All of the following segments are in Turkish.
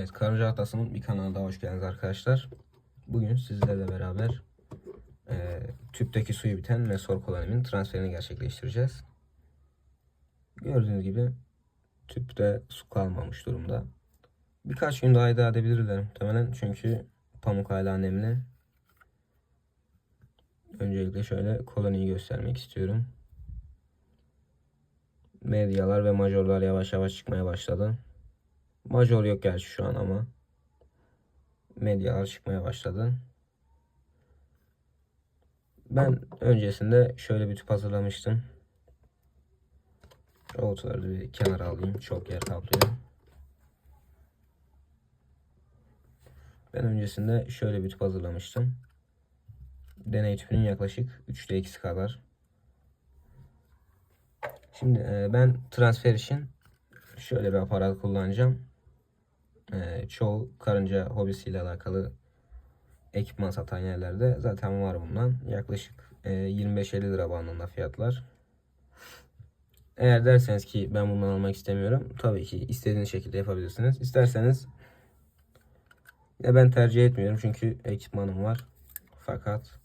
Evet, Karınca Atlası'nın bir kanalına hoş geldiniz arkadaşlar. Bugün sizlerle beraber e, tüpteki suyu biten Mesor kolonimin transferini gerçekleştireceğiz. Gördüğünüz gibi tüpte su kalmamış durumda. Birkaç gün daha idare edebilirler muhtemelen çünkü pamuk hala nemli. Öncelikle şöyle koloniyi göstermek istiyorum. Medyalar ve majorlar yavaş yavaş çıkmaya başladı. Major yok gerçi şu an ama medyalar çıkmaya başladı. Ben öncesinde şöyle bir tüp hazırlamıştım. Robotları bir kenara alayım. Çok yer kaplıyor. Ben öncesinde şöyle bir tüp hazırlamıştım. Deney tüpünün yaklaşık 3'te 2'si kadar. Şimdi e, ben transfer için şöyle bir aparat kullanacağım. E, çoğu karınca hobisiyle alakalı ekipman satan yerlerde zaten var bundan. Yaklaşık e, 25-50 lira bandında fiyatlar. Eğer derseniz ki ben bundan almak istemiyorum. Tabii ki istediğiniz şekilde yapabilirsiniz. İsterseniz ya ben tercih etmiyorum çünkü ekipmanım var. Fakat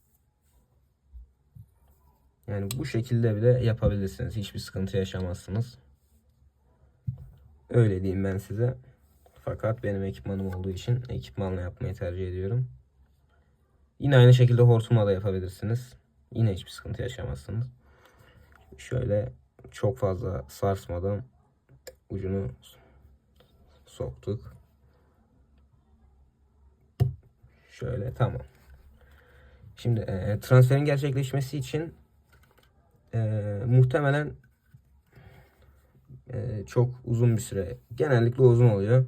yani bu şekilde bile yapabilirsiniz. Hiçbir sıkıntı yaşamazsınız. Öyle diyeyim ben size. Fakat benim ekipmanım olduğu için ekipmanla yapmayı tercih ediyorum. Yine aynı şekilde hortumla da yapabilirsiniz. Yine hiçbir sıkıntı yaşamazsınız. Şöyle çok fazla sarsmadan ucunu soktuk. Şöyle tamam. Şimdi e, transferin gerçekleşmesi için e, muhtemelen e, çok uzun bir süre genellikle uzun oluyor.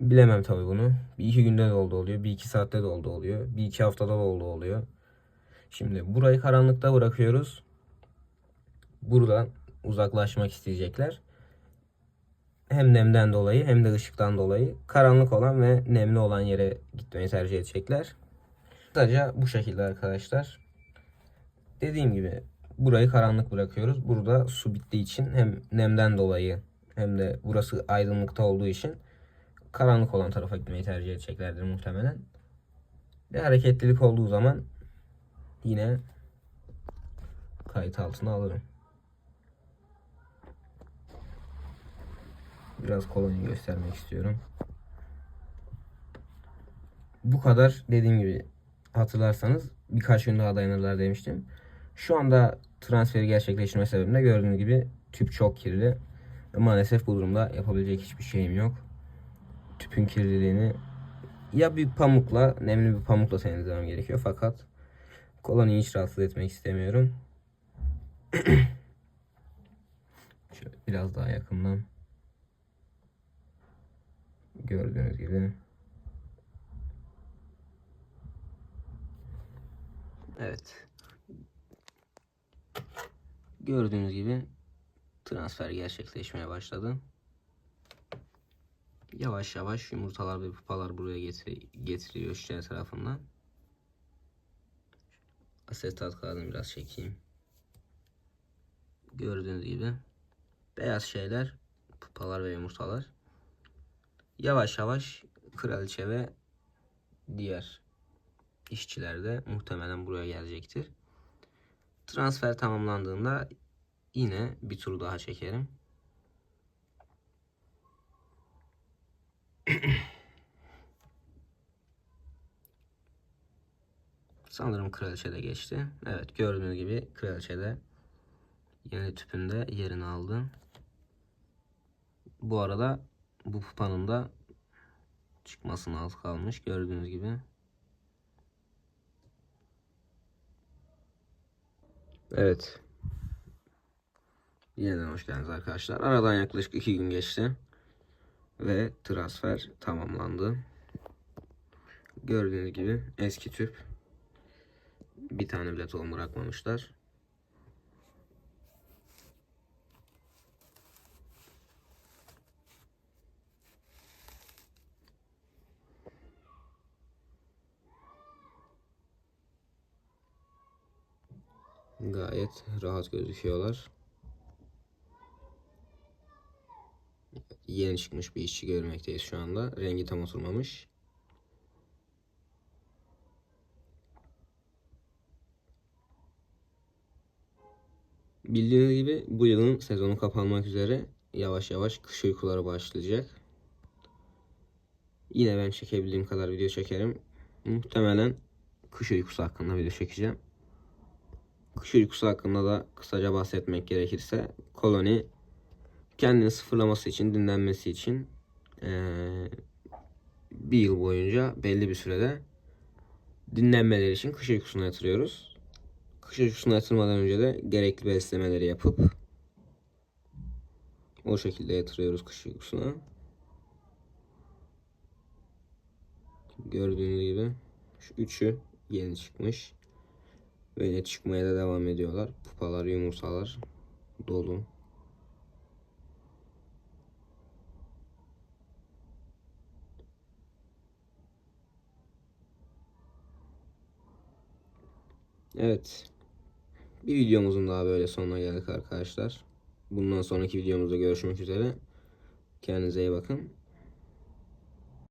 Bilemem tabi bunu. Bir iki günde de oldu oluyor. Bir iki saatte de oldu oluyor. Bir iki haftada da oldu oluyor. Şimdi burayı karanlıkta bırakıyoruz. Buradan uzaklaşmak isteyecekler. Hem nemden dolayı hem de ışıktan dolayı karanlık olan ve nemli olan yere gitmeyi tercih edecekler. Kısaca bu şekilde arkadaşlar. Dediğim gibi burayı karanlık bırakıyoruz. Burada su bittiği için hem nemden dolayı hem de burası aydınlıkta olduğu için karanlık olan tarafa gitmeyi tercih edeceklerdir muhtemelen. Bir hareketlilik olduğu zaman yine kayıt altına alırım. Biraz koloni göstermek istiyorum. Bu kadar dediğim gibi hatırlarsanız birkaç gün daha dayanırlar demiştim. Şu anda transferi gerçekleştirme sebebinde gördüğünüz gibi tüp çok kirli. Maalesef bu durumda yapabilecek hiçbir şeyim yok. Tüpün kirliliğini ya bir pamukla, nemli bir pamukla temizlemem gerekiyor. Fakat koloniyi hiç rahatsız etmek istemiyorum. Şöyle biraz daha yakından. Gördüğünüz gibi. Evet. Gördüğünüz gibi transfer gerçekleşmeye başladı. Yavaş yavaş yumurtalar ve pupalar buraya getir getiriliyor şişe tarafından. Asetat kağıdını biraz çekeyim. Gördüğünüz gibi beyaz şeyler pupalar ve yumurtalar. Yavaş yavaş kraliçe ve diğer işçiler de muhtemelen buraya gelecektir. Transfer tamamlandığında yine bir tur daha çekerim. Sanırım kraliçe de geçti. Evet gördüğünüz gibi kraliçe de yeni tüpünde yerini aldı. Bu arada bu pupanın da çıkmasına az kalmış gördüğünüz gibi. Evet. Yeniden hoş geldiniz arkadaşlar. Aradan yaklaşık iki gün geçti. Ve transfer tamamlandı. Gördüğünüz gibi eski tüp. Bir tane bile tohum bırakmamışlar. Gayet rahat gözüküyorlar. Yeni çıkmış bir işçi görmekteyiz şu anda. Rengi tam oturmamış. Bildiğiniz gibi bu yılın sezonu kapanmak üzere. Yavaş yavaş kış uykuları başlayacak. Yine ben çekebildiğim kadar video çekerim. Muhtemelen kış uykusu hakkında video çekeceğim. Kış uykusu hakkında da kısaca bahsetmek gerekirse koloni kendini sıfırlaması için, dinlenmesi için eee, bir yıl boyunca belli bir sürede dinlenmeleri için kış uykusuna yatırıyoruz. Kış uykusuna yatırmadan önce de gerekli beslemeleri yapıp o şekilde yatırıyoruz kış uykusuna. Gördüğünüz gibi şu üçü yeni çıkmış. Böyle çıkmaya da devam ediyorlar. Pupalar, yumurtalar dolu. Evet. Bir videomuzun daha böyle sonuna geldik arkadaşlar. Bundan sonraki videomuzda görüşmek üzere. Kendinize iyi bakın.